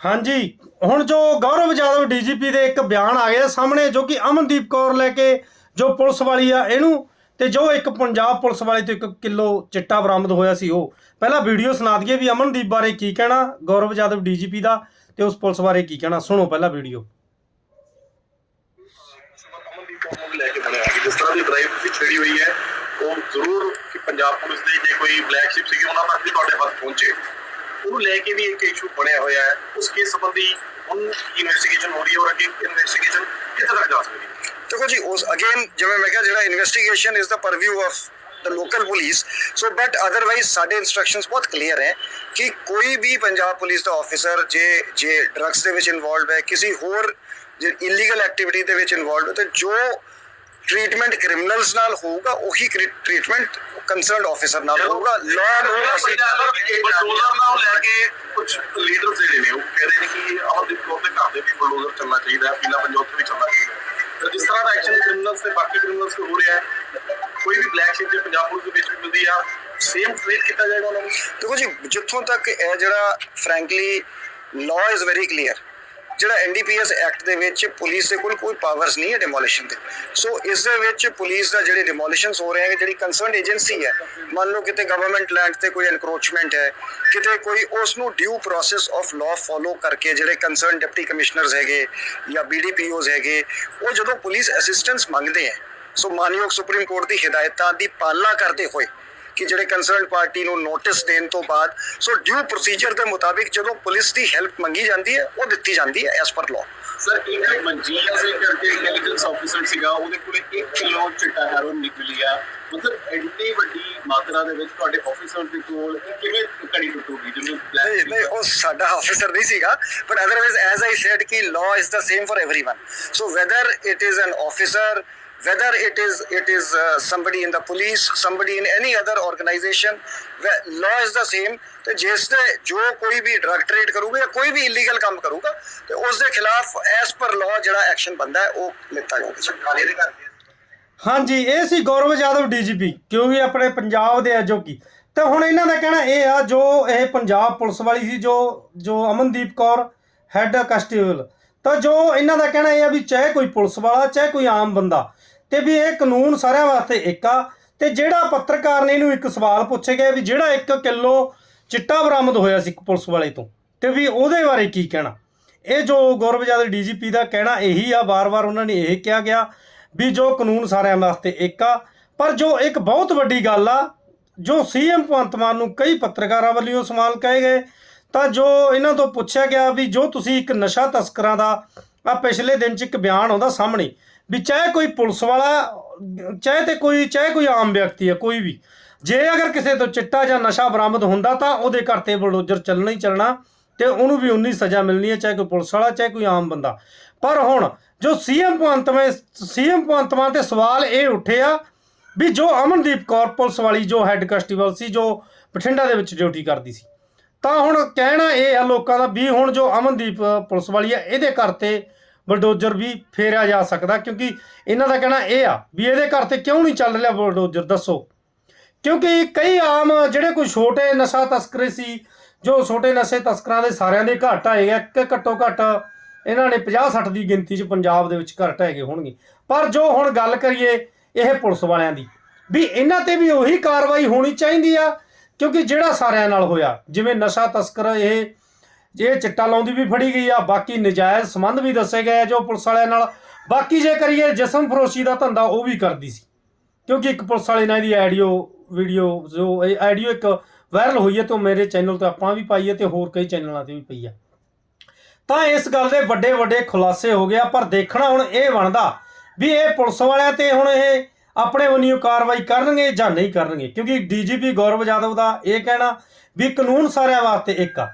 ਹਾਂਜੀ, ਹੁਣ ਜੋ ਗੌਰਵ ਜਾਦਵ ਡੀਜੀਪੀ ਦੇ ਇੱਕ ਬਿਆਨ ਆ ਗਿਆ ਸਾਹਮਣੇ, ਜੋ ਕਿ ਅਮਨਦੀਪ ਕੌਰ ਲੈ ਕੇ ਜੋ ਪੁਲਿਸ ਵਾਲੀ ਆ ਇਹਨੂੰ, ਤੇ ਜੋ ਇੱਕ ਪੰਜਾਬ ਪੁਲਿਸ ਵਾਲੀ ਤੋਂ ਇੱਕ ਕਿਲੋ ਚਿੱਟਾ ਬਰਾਮਦ ਹੋਇਆ ਸੀ ਉਹ। ਪਹਿਲਾਂ ਵੀਡੀਓ ਸੁਣਾ ਦਈਏ ਵੀ ਅਮਨਦੀਪ ਬਾਰੇ ਕੀ ਕਹਿਣਾ, ਗੌਰਵ ਜਾਦਵ ਡੀਜੀਪੀ ਦਾ, ਤੇ ਉਸ ਪੁਲਿਸ ਬਾਰੇ ਕੀ ਕਹਿਣਾ। ਸੁਣੋ ਪਹਿਲਾਂ ਵੀਡੀਓ। ਜਿਸ ਤਰ੍ਹਾਂ ਦੀ ਡਰਾਈਵ ਤੁਸੀਂ ਛੇੜੀ ਹੋਈ ਹੈ, ਉਹ ਜ਼ਰੂਰ ਕਿ ਪੰਜਾਬ ਪੁਲਿਸ ਦੇ ਜੇ ਕੋਈ ਬਲੈਕ ਸ਼ਿਪ ਸੀਗੀ, ਉਹਨਾਂ ਤੱਕ ਵੀ ਤੁਹਾਡੇ ਹੱਥ ਪਹੁੰਚੇ। ਉਹਨੂੰ ਲੈ ਕੇ ਵੀ ਇੱਕ ਇਸ਼ੂ ਬਣਿਆ ਹੋਇਆ ਹੈ। ਉਸ ਕੇਸ ਸੰਬੰਧੀ ਹੁਣ ਇਨਵੈਸਟੀਗੇਸ਼ਨ ਹੋ ਰਹੀ ਹੈ ਔਰ ਅੱਗੇ ਇਨਵੈਸਟੀਗੇਸ਼ਨ ਕਿੱਥੇ ਤੱਕ ਜਾ ਸਕਦੀ ਹੈ? ਦੇਖੋ ਜੀ, ਉਸ ਅਗੇਨ ਜਿਵੇਂ ਮੈਂ ਕਿਹਾ, ਜਿਹੜਾ investigation is the purview of the local police so but otherwise ਸਾਡੇ ਇਨਸਟਰਕਸ਼ਨਸ ਬਹੁਤ ਕਲੀਅਰ ਹੈ ਕਿ ਕੋਈ ਵੀ ਪੰਜਾਬ ਪੁਲਿਸ ਦਾ ਆਫੀਸਰ ਜੇ ਜੇ ਡਰੱਗਸ ਦੇ ਵਿੱਚ ਇਨਵੋਲਵ ਹੈ, ਕਿਸੇ ਹੋਰ ਜੇ ਇਲੀਗਲ ਐਕਟੀਵਿਟੀ ਦੇ ਵਿੱਚ ਇਨਵੋਲਵ ਹੈ, ਤੇ ਜੋ ਟ੍ਰੀਟਮੈਂਟ ਕ੍ਰਿਮੀਨਲਸ ਨਾਲ ਹੋਊਗਾ ਉਹੀ ਟ੍ਰੀਟਮੈਂਟ ਕੰਸਰਨਡ ਆਫੀਸਰ ਨਾਲ ਹੋਊਗਾ ਲਾਅ ਨੂੰ ਅਸੀਂ ਬਲਡੋਜ਼ਰ ਨਾਲ ਲੈ ਕੇ ਕੁਝ ਲੀਡਰਸ ਜਿਹੜੇ ਨੇ ਉਹ ਕਹਿ ਰਹੇ ਨੇ ਕਿ ਅਮਨਦੀਪ ਕੌਰ ਦੇ ਘਰ ਦੇ ਵੀ ਬਲਡੋਜ਼ਰ ਚੱਲਣਾ ਚਾਹੀਦਾ ਹੈ ਪੀਲਾ ਪੰਜਾਬ ਤੇ ਵੀ ਚੱਲਣਾ ਚਾਹੀਦਾ ਹੈ ਤੇ ਜਿਸ ਤਰ੍ਹਾਂ ਦਾ ਐਕਸ਼ਨ ਕ੍ਰਿਮੀਨਲਸ ਤੇ ਬਾਕੀ ਕ੍ਰਿਮੀਨਲਸ ਤੇ ਹੋ ਰਿਹਾ ਹੈ ਕੋਈ ਵੀ ਬਲੈਕ ਸ਼ਿਪ ਜੇ ਪੰਜਾਬ ਪੁਲਿਸ ਦੇ ਵਿੱਚ ਮਿਲਦੀ ਆ ਸੇਮ ਟ੍ਰੀਟ ਕੀਤਾ ਜਾਏਗਾ ਉਹਨਾਂ ਨੂੰ ਦੇਖੋ ਜੀ ਜਿੱਥੋਂ ਤੱਕ ਇਹ ਜਿਹੜਾ frankly law is very clear ਜਿਹੜਾ ਐਨਡੀਪੀਐਸ ਐਕਟ ਦੇ ਵਿੱਚ ਪੁਲਿਸ ਦੇ ਕੋਲ ਕੋਈ ਪਾਵਰਸ ਨਹੀਂ ਹੈ ਡਿਮੋਲੀਸ਼ਨ ਦੇ। ਸੋ ਇਸ ਦੇ ਵਿੱਚ ਪੁਲਿਸ ਦਾ ਜਿਹੜੇ ਡਿਮੋਲੀਸ਼ਨਸ ਹੋ ਰਹੇ ਹੈ ਜਿਹੜੀ ਕੰਸਰਨਡ ਏਜੰਸੀ ਹੈ, ਮੰਨ ਲਓ ਕਿਤੇ ਗਵਰਨਮੈਂਟ ਲੈਂਡ ਤੇ ਕੋਈ ਐਨਕਰੋਚਮੈਂਟ ਹੈ, ਕਿਤੇ ਕੋਈ ਉਸ ਨੂੰ due process of law follow ਕਰਕੇ ਜਿਹੜੇ ਕੰਸਰਨ ਡਿਪਟੀ ਕਮਿਸ਼ਨਰਸ ਹੈਗੇ ਜਾਂ ਬੀਡੀਪੀਓਜ਼ ਹੈਗੇ, ਉਹ ਜਦੋਂ ਪੁਲਿਸ ਅਸਿਸਟੈਂਸ ਮੰਗਦੇ ਹੈ ਸੋ ਮਾਨਯੋਗ ਸੁਪਰੀਮ ਕੋਰਟ ਦੀ ਹਦਾਇਤਾਂ ਦੀ ਪਾਲਣਾ ਕਰਦੇ ਹੋਏ ਕਿ ਜਿਹੜੇ ਕੰਸਰਨਡ ਪਾਰਟੀ ਨੂੰ ਨੋਟਿਸ ਦੇਣ ਤੋਂ ਬਾਅਦ ਸੋ ਡਿਊ ਪ੍ਰੋਸੀਜਰ ਦੇ ਮੁਤਾਬਿਕ ਜਦੋਂ ਪੁਲਿਸ ਦੀ ਹੈਲਪ ਮੰਗੀ ਜਾਂਦੀ ਹੈ ਉਹ ਦਿੱਤੀ ਜਾਂਦੀ ਹੈ ਐਸ ਪਰ ਲਾਅ ਸਰ ਇਹ ਮਨਜੀਤ ਸਿੰਘ ਕਰਕੇ ਇੰਟੈਲੀਜੈਂਸ ਆਫੀਸਰ ਸੀਗਾ ਉਹਦੇ ਕੋਲੇ 1 ਕਿਲੋ ਚਿੱਟਾ ਹੈਰੋਨ ਨਿਕਲਿਆ ਮਤਲਬ ਐਡੀ ਵੱਡੀ ਮਾਤਰਾ ਦੇ ਵਿੱਚ ਤੁਹਾਡੇ ਆਫੀਸਰ ਦੇ ਕੋਲ ਕਿਵੇਂ ਕੜੀ ਟੁੱਟੂਗੀ ਜਿਹਨੂੰ ਨਹੀਂ ਨਹੀਂ ਉਹ ਸਾਡਾ ਆਫੀਸਰ ਨਹੀਂ ਸੀਗਾ but otherwise as I said ਕਿ law is the same for everyone so whether it is an officer whether it is it is uh, somebody in the police somebody in any other organization law is the same ਤੇ ਜਿਸ ਦੇ ਜੋ ਕੋਈ ਵੀ drug trade ਕਰੂਗਾ ਜਾਂ ਕੋਈ ਵੀ illegal ਕੰਮ ਕਰੂਗਾ ਤੇ ਉਸ ਦੇ ਖਿਲਾਫ ਐਸ ਪਰ ਲਾਅ ਜਿਹੜਾ ਐਕਸ਼ਨ ਬੰਦਾ ਹੈ ਉਹ ਲਿੱਤਾ ਜਾਊਗਾ ਕਾਲੇ ਦੇ ਕਰਕੇ ਹਾਂਜੀ ਇਹ ਸੀ ਗੌਰਵ ਜਾਦਵ ਡੀਜੀਪੀ ਕਿਉਂਕਿ ਆਪਣੇ ਪੰਜਾਬ ਦੇ ਆ ਜੋ ਕੀ ਤੇ ਹੁਣ ਇਹਨਾਂ ਦਾ ਕਹਿਣਾ ਇਹ ਆ ਜੋ ਇਹ ਪੰਜਾਬ ਪੁਲਿਸ ਵਾਲੀ ਸੀ ਜੋ ਜੋ ਅਮਨਦੀਪ ਕੌਰ ਹੈੱਡ ਕਨਸਟੇਬਲ ਤਾਂ ਜੋ ਇਹਨਾਂ ਦਾ ਕਹਿਣਾ ਇਹ ਆ ਵੀ ਚਾਹੇ ਕੋਈ ਪੁਲਿਸ ਵਾਲਾ, ਚਾਹੇ ਕੋਈ ਆਮ ਬੰਦਾ, ਤੇ ਵੀ ਇਹ ਕਾਨੂੰਨ ਸਾਰਿਆਂ ਵਾਸਤੇ ਇੱਕ ਆ, ਤੇ ਜਿਹੜਾ ਪੱਤਰਕਾਰ ਨੇ ਇਹਨੂੰ ਇੱਕ ਸਵਾਲ ਪੁੱਛੇ ਗਿਆ ਵੀ ਜਿਹੜਾ 1 ਕਿਲੋ ਚਿੱਟਾ ਬਰਾਮਦ ਹੋਇਆ ਸੀ ਇੱਕ ਪੁਲਿਸ ਵਾਲੇ ਤੋਂ, ਤੇ ਵੀ ਉਹਦੇ ਬਾਰੇ ਕੀ ਕਹਿਣਾ? ਇਹ ਜੋ ਗੌਰਵ ਜਾਦਵ ਡੀਜੀਪੀ ਦਾ ਕਹਿਣਾ ਇਹੀ ਆ, ਵਾਰ-ਵਾਰ ਉਹਨਾਂ ਨੇ ਇਹ ਕਿਹਾ ਗਿਆ ਵੀ ਜੋ ਕਾਨੂੰਨ ਸਾਰਿਆਂ ਵਾਸਤੇ ਇੱਕ ਆ, ਪਰ ਜੋ ਇੱਕ ਬਹੁਤ ਵੱਡੀ ਗੱਲ ਆ, ਜੋ ਸੀਐਮ ਭਗਵੰਤ ਮਾਨ ਨੂੰ ਕਈ ਪੱਤਰਕਾਰਾਂ ਵੱਲੋਂ ਸਵਾਲ ਕਹੇ ਗਏ ਤਾਂ ਜੋ ਇਹਨਾਂ ਤੋਂ ਪੁੱਛਿਆ ਗਿਆ ਵੀ ਜੋ ਤੁਸੀਂ ਇੱਕ ਨਸ਼ਾ ਤਸਕਰਾਂ ਦਾ ਆ ਪਿਛਲੇ ਦਿਨ ਚ ਇੱਕ ਬਿਆਨ ਆਉਂਦਾ ਸਾਹਮਣੇ, ਵੀ ਚਾਹੇ ਕੋਈ ਪੁਲਿਸ ਵਾਲਾ, ਚਾਹੇ ਤੇ ਕੋਈ, ਚਾਹੇ ਕੋਈ ਆਮ ਵਿਅਕਤੀ ਆ, ਕੋਈ ਵੀ, ਜੇ ਅਗਰ ਕਿਸੇ ਤੋਂ ਚਿੱਟਾ ਜਾਂ ਨਸ਼ਾ ਬਰਾਮਦ ਹੁੰਦਾ ਤਾਂ ਉਹਦੇ ਘਰ ਤੇ ਬਲਡੋਜ਼ਰ ਚੱਲਣਾ ਹੀ ਚੱਲਣਾ ਤੇ ਉਹਨੂੰ ਵੀ ਉਨੀ ਸਜ਼ਾ ਮਿਲਣੀ ਹੈ, ਚਾਹੇ ਕੋਈ ਪੁਲਿਸ ਵਾਲਾ, ਚਾਹੇ ਕੋਈ ਆਮ ਬੰਦਾ। ਪਰ ਹੁਣ ਜੋ ਸੀਐਮ ਭਗਵੰਤ ਮਾਨ ਸੀਐਮ ਭਗਵੰਤ ਮਾਨ ਤੇ ਸਵਾਲ ਇਹ ਉੱਠਿਆ ਵੀ ਜੋ ਅਮਨਦੀਪ ਕੌਰ ਪੁਲਿਸ ਵਾਲੀ ਜੋ ਹੈੱਡ ਕਨਸਟੇਬਲ ਸੀ, ਜੋ ਬਠਿੰਡਾ ਦੇ ਵਿੱਚ ਡਿਊਟੀ ਕਰਦੀ ਸੀ ਤਾਂ ਹੁਣ ਕਹਿਣਾ ਇਹ ਆ ਲੋਕਾਂ ਦਾ ਵੀ ਹੁਣ ਜੋ ਅਮਨਦੀਪ ਪੁਲਿਸ ਵਾਲੀ ਆ, ਇਹਦੇ ਘਰ ਤੇ ਬਲਡੋਜ਼ਰ ਵੀ ਫੇਰਿਆ ਜਾ ਸਕਦਾ, ਕਿਉਂਕਿ ਇਹਨਾਂ ਦਾ ਕਹਿਣਾ ਇਹ ਆ ਵੀ ਇਹਦੇ ਘਰ ਤੇ ਕਿਉਂ ਨਹੀਂ ਚੱਲ ਰਿਹਾ ਬਲਡੋਜ਼ਰ, ਦੱਸੋ? ਕਿਉਂਕਿ ਕਈ ਆਮ ਜਿਹੜੇ ਕੋਈ ਛੋਟੇ ਨਸ਼ਾ ਤਸਕਰੇ ਸੀ, ਜੋ ਛੋਟੇ ਨਸ਼ੇ ਤਸਕਰਾਂ ਦੇ ਸਾਰਿਆਂ ਦੇ ਘਰ ਢਾਏ ਆ ਕਿ ਘੱਟੋ ਘੱਟ ਇਹਨਾਂ ਨੇ 50 60 ਦੀ ਗਿਣਤੀ 'ਚ ਪੰਜਾਬ ਦੇ ਵਿੱਚ ਘਰ ਹੈਗੇ ਹੋਣਗੇ। ਪਰ ਜੋ ਹੁਣ ਗੱਲ ਕਰੀਏ ਇਹ ਪੁਲਿਸ ਵਾਲਿਆਂ ਦੀ, ਵੀ ਇਹਨਾਂ ਤੇ ਵੀ ਉਹੀ ਕਾਰਵਾਈ ਹੋਣੀ ਚਾਹੀਦੀ ਆ ਕਿਉਂਕਿ ਜਿਹੜਾ ਸਾਰਿਆਂ ਨਾਲ ਹੋਇਆ, ਜਿਵੇਂ ਨਸ਼ਾ ਤਸਕਰ ਇਹ ਜੇ ਚਿੱਟਾ ਲਾਉਂਦੀ ਵੀ ਫੜੀ ਗਈ ਆ, ਬਾਕੀ ਨਜਾਇਜ਼ ਸੰਬੰਧ ਵੀ ਦੱਸੇ ਗਏ ਜੋ ਪੁਲਿਸ ਵਾਲਿਆਂ ਨਾਲ। ਬਾਕੀ ਜੇ ਕਰੀਏ ਜਸਮ ਫਰੋਸ਼ੀ ਦਾ ਧੰਦਾ, ਉਹ ਵੀ ਕਰਦੀ ਸੀ। ਕਿਉਂਕਿ ਇੱਕ ਪੁਲਿਸ ਵਾਲੇ ਨਾਲ ਇਹਦੀ ਆਡੀਓ, ਵੀਡੀਓ, ਜੋ ਇਹ ਆਡੀਓ ਇੱਕ ਵਾਇਰਲ ਹੋਈ ਹੈ ਤੇ ਉਹ ਮੇਰੇ ਚੈਨਲ ਤੇ ਆਪਾਂ ਵੀ ਪਾਈ ਹੈ ਤੇ ਹੋਰ ਕਈ ਚੈਨਲਾਂ ਤੇ ਵੀ ਪਈ ਆ। ਤਾਂ ਇਸ ਗੱਲ ਦੇ ਵੱਡੇ ਵੱਡੇ ਖੁਲਾਸੇ ਹੋ ਗਿਆ ਪਰ ਦੇਖਣਾ ਹੁਣ ਇਹ ਬਣਦਾ ਵੀ ਇਹ ਪੁਲਿਸ ਵਾਲਿਆਂ ਤੇ ਹੁਣ ਇਹ ਆਪਣੇ ਵੱਲੋਂ ਕਾਰਵਾਈ ਕਰਨਗੇ ਜਾਂ ਨਹੀਂ ਕਰਨਗੇ? ਕਿਉਂਕਿ ਡੀਜੀਪੀ ਗੌਰਵ ਜਾਦਵ ਦਾ ਇਹ ਕਹਿਣਾ ਵੀ ਕਾਨੂੰਨ ਸਾਰਿਆਂ ਵਾਸਤੇ ਇੱਕ ਆ।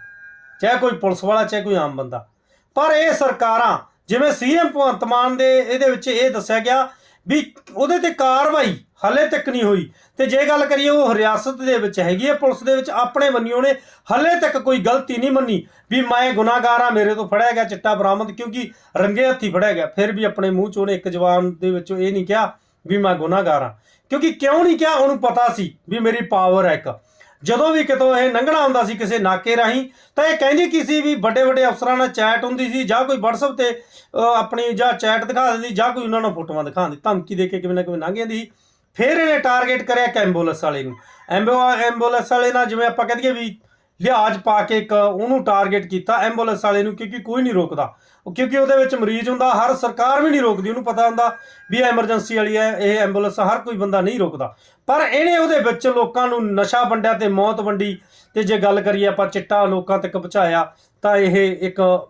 ਚਾਹੇ ਕੋਈ ਪੁਲਿਸ ਵਾਲਾ, ਚਾਹੇ ਕੋਈ ਆਮ ਬੰਦਾ। ਪਰ ਇਹ ਸਰਕਾਰਾਂ, ਜਿਵੇਂ ਸੀਐਮ ਭਗਵੰਤ ਮਾਨ ਦੇ ਇਹਦੇ ਵਿੱਚ ਇਹ ਦੱਸਿਆ ਗਿਆ ਵੀ ਉਹਦੇ ਤੇ ਕਾਰਵਾਈ ਹਲੇ ਤੱਕ ਨਹੀਂ ਹੋਈ। ਤੇ ਜੇ ਗੱਲ ਕਰੀਏ ਉਹ ਰਿਆਸਤ ਦੇ ਵਿੱਚ ਹੈਗੀ ਹੈ ਪੁਲਿਸ ਦੇ ਵਿੱਚ ਆਪਣੇ ਬੰਨਿਓ ਨੇ ਹਲੇ ਤੱਕ ਕੋਈ ਗਲਤੀ ਨਹੀਂ ਮੰਨੀ ਵੀ ਮੈਂ ਗੁਨਾਹਗਾਰ ਆ, ਮੇਰੇ ਤੋਂ ਫੜਿਆ ਗਿਆ ਚਿੱਟਾ ਬਰਾਮਦ ਕਿਉਂਕਿ ਰੰਗੇ ਹੱਥੀ ਫੜਿਆ ਗਿਆ। ਫਿਰ ਵੀ ਆਪਣੇ ਮੂੰਹ ਚੋਂ ਉਹਨੇ ਇੱਕ ਜਵਾਨ ਦੇ ਵਿੱਚੋਂ ਇਹ ਨਹੀਂ ਕਿਹਾ ਵੀ ਮੈਂ ਗੁਨਾਹਗਾਰ ਹਾਂ। ਕਿਉਂਕਿ ਕਿਉਂ ਨਹੀਂ ਕਿਹਾ? ਉਹਨੂੰ ਪਤਾ ਸੀ ਵੀ ਮੇਰੀ ਪਾਵਰ ਹੈ ਇੱਕ। ਜਦੋਂ ਵੀ ਕਿਤੋਂ ਇਹ ਲੰਘਣਾ ਹੁੰਦਾ ਸੀ ਕਿਸੇ ਨਾਕੇ ਰਾਹੀਂ, ਤਾਂ ਇਹ ਕਹਿੰਦੀ ਕੀ ਸੀ ਵੀ ਵੱਡੇ ਵੱਡੇ ਅਫਸਰਾਂ ਨਾਲ ਚੈਟ ਹੁੰਦੀ ਸੀ, ਜਾਂ ਕੋਈ WhatsApp ਤੇ ਆਪਣੀ ਜਾਂ ਚੈਟ ਦਿਖਾ ਦਿੰਦੀ, ਜਾਂ ਕੋਈ ਉਹਨਾਂ ਨੂੰ ਫੋਟੋਆਂ ਦਿਖਾ ਦਿੰਦੀ ਧਮਕੀ ਦੇ ਕੇ ਕਿਵੇਂ ਨਾ ਕਿਵੇਂ ਲੰਘ ਜਾਂਦੀ ਸੀ। ਫਿਰ ਇਹਨੇ ਟਾਰਗੇਟ ਕਰਿਆ ਇੱਕ ਐਂਬੂਲੈਂਸ ਵਾਲੇ ਨੂੰ। ਐਂਬੋ ਐਂਬੂਲੈਂਸ ਵਾਲੇ ਨਾਲ ਜਿਵੇਂ ਆਪਾਂ ਕਹਿ ਦਈਏ ਵੀ ਲਿਹਾਜ਼ ਪਾ ਕੇ ਇੱਕ ਉਹਨੂੰ ਟਾਰਗੇਟ ਕੀਤਾ ਐਂਬੂਲੈਂਸ ਵਾਲੇ ਨੂੰ, ਕਿਉਂਕਿ ਕੋਈ ਨਹੀਂ ਰੋਕਦਾ। ਕਿਉਂਕਿ ਉਹਦੇ ਵਿੱਚ ਮਰੀਜ਼ ਹੁੰਦਾ, ਹਰ ਸਰਕਾਰ ਵੀ ਨਹੀਂ ਰੋਕਦੀ, ਉਹਨੂੰ ਪਤਾ ਹੁੰਦਾ ਵੀ ਐਮਰਜੈਂਸੀ ਵਾਲੀ ਹੈ, ਇਹ ਐਂਬੂਲੈਂਸ ਹਰ ਕੋਈ ਬੰਦਾ ਨਹੀਂ ਰੋਕਦਾ। ਪਰ ਇਹਨੇ ਉਹਦੇ ਵਿੱਚ ਲੋਕਾਂ ਨੂੰ ਨਸ਼ਾ ਵੰਡਿਆ ਤੇ ਮੌਤ ਵੰਡੀ, ਤੇ ਜੇ ਗੱਲ ਕਰੀਏ ਆਪਾਂ ਚਿੱਟਾ ਲੋਕਾਂ ਤੱਕ ਪਹੁੰਚਾਇਆ, ਤਾਂ ਇਹ ਇੱਕ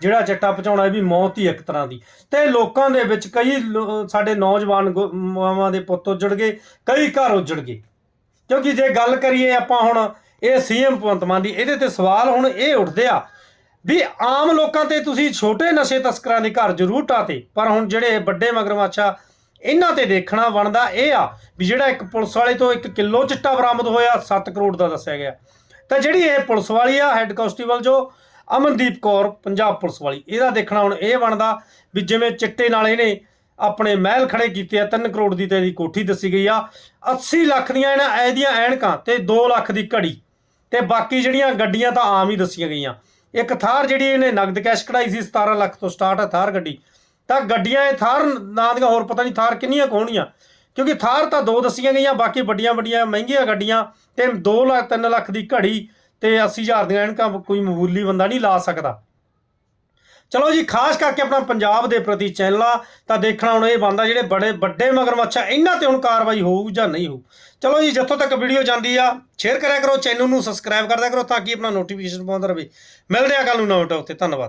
ਜਿਹੜਾ ਚਿੱਟਾ ਪਹੁੰਚਾਉਣਾ ਇਹ ਵੀ ਮੌਤ ਹੀ ਇੱਕ ਤਰ੍ਹਾਂ ਦੀ। ਤੇ ਲੋਕਾਂ ਦੇ ਵਿੱਚ ਕਈ ਸਾਡੇ ਨੌਜਵਾਨ ਗੁ- ਮਾਵਾਂ ਦੇ ਪੁੱਤ ਉੱਜੜ ਗਏ, ਕਈ ਘਰ ਉੱਜੜ ਗਏ। ਕਿਉਂਕਿ ਜੇ ਗੱਲ ਕਰੀਏ ਆਪਾਂ ਹੁਣ ਇਹ ਸੀਐਮ ਭਗਵੰਤ ਮਾਨ ਦੀ, ਇਹਦੇ ਤੇ ਸਵਾਲ ਹੁਣ ਇਹ ਉੱਠਦੇ ਆ ਵੀ ਆਮ ਲੋਕਾਂ ਤੇ ਤੁਸੀਂ ਛੋਟੇ ਨਸ਼ੇ ਤਸਕਰਾਂ ਦੇ ਘਰ ਜ਼ਰੂਰ ਢਾਤੇ ਪਰ ਹੁਣ ਜਿਹੜੇ ਵੱਡੇ ਮਗਰਮੱਛਾ ਇਹਨਾਂ ਤੇ ਦੇਖਣਾ ਬਣਦਾ ਇਹ ਆ ਵੀ ਜਿਹੜਾ ਇੱਕ ਪੁਲਿਸ ਵਾਲੇ ਤੋਂ 1 ਕਿਲੋ ਚਿੱਟਾ ਬਰਾਮਦ ਹੋਇਆ 7 ਕਰੋੜ ਦਾ ਦੱਸਿਆ ਗਿਆ। ਤਾਂ ਜਿਹੜੀ ਇਹ ਪੁਲਿਸ ਵਾਲੀ ਆ ਹੈੱਡ ਕਾਂਸਟੇਬਲ ਜੋ, ਅਮਨਦੀਪ ਕੌਰ, ਪੰਜਾਬ ਪੁਲਿਸ ਵਾਲੀ, ਇਹਦਾ ਦੇਖਣਾ ਹੁਣ ਇਹ ਬਣਦਾ ਵੀ ਜਿਵੇਂ ਚਿੱਟੇ ਨਾਲ ਇਹਨੇ ਆਪਣੇ ਮਹਿਲ ਖੜੇ ਕੀਤੇ ਆ 3 ਕਰੋੜ ਦੀ ਤੇ ਇਹਦੀ ਕੋਠੀ ਦੱਸੀ ਗਈ ਆ 80 ਲੱਖ ਦੀਆਂ ਇਹਨਾਂ, ਇਹਦੀਆਂ ਐਨਕਾਂ ਤੇ 2 ਲੱਖ ਦੀ ਘੜੀ। ਤੇ ਬਾਕੀ ਜਿਹੜੀਆਂ ਗੱਡੀਆਂ ਤਾਂ ਆਮ ਹੀ ਦੱਸੀਆਂ ਗਈਆਂ। ਇੱਕ ਥਾਰ ਜਿਹੜੀ ਇਹਨੇ ਨਗਦ ਕੈਸ਼ ਕਢਾਈ ਸੀ 17 ਲੱਖ ਤੋਂ ਸਟਾਰਟ ਹੈ ਥਾਰ ਗੱਡੀ। ਤਾਂ ਗੱਡੀਆਂ ਇਹ ਥਾਰ ਨਾਂ ਦੀਆਂ ਹੋਰ ਪਤਾ ਨਹੀਂ ਥਾਰ ਕਿੰਨੀਆਂ ਕੁ ਹੋਣੀਆਂ। ਕਿਉਂਕਿ ਥਾਰ ਤਾਂ ਦੋ ਦੱਸੀਆਂ ਗਈਆਂ, ਬਾਕੀ ਵੱਡੀਆਂ ਵੱਡੀਆਂ ਮਹਿੰਗੀਆਂ ਗੱਡੀਆਂ ਤੇ 2 ਲੱਖ 3 ਲੱਖ ਦੀ ਘੜੀ ਤੇ 80000 ਦੀਆਂ ਐਨਕਾਂ ਕੋਈ ਮਾਮੂਲੀ ਬੰਦਾ ਨਹੀਂ ਲਾ ਸਕਦਾ। ਚਲੋ ਜੀ, ਖਾਸ ਕਰਕੇ ਆਪਣਾ ਪੰਜਾਬ ਦੇ ਪ੍ਰਤੀ ਚੈਨਲ ਆ ਤਾਂ ਦੇਖਣਾ ਹੁਣ ਇਹ ਬੰਦਾ ਜਿਹੜੇ ਬੜੇ ਵੱਡੇ ਮਗਰਮੱਛ ਆ, ਇਹਨਾਂ ਤੇ ਹੁਣ ਕਾਰਵਾਈ ਹੋਊ ਜਾਂ ਨਹੀਂ ਹੋਊ। ਚਲੋ ਜੀ, ਜਿੱਥੋਂ ਤੱਕ ਵੀਡੀਓ ਜਾਂਦੀ ਆ ਸ਼ੇਅਰ ਕਰਿਆ ਕਰੋ ਚੈਨਲ ਨੂੰ ਸਬਸਕ੍ਰਾਈਬ ਕਰਦਿਆ ਕਰੋ ਤਾਂ ਕਿ ਆਪਣਾ ਨੋਟੀਫਿਕੇਸ਼ਨ ਪਾਉਂਦਾ ਰਹੇ। ਮਿਲਦੇ ਆ ਕੱਲ ਨੂੰ ਨਵੇਂ ਟੌਪ ਤੇ, ਧੰਨਵਾਦ।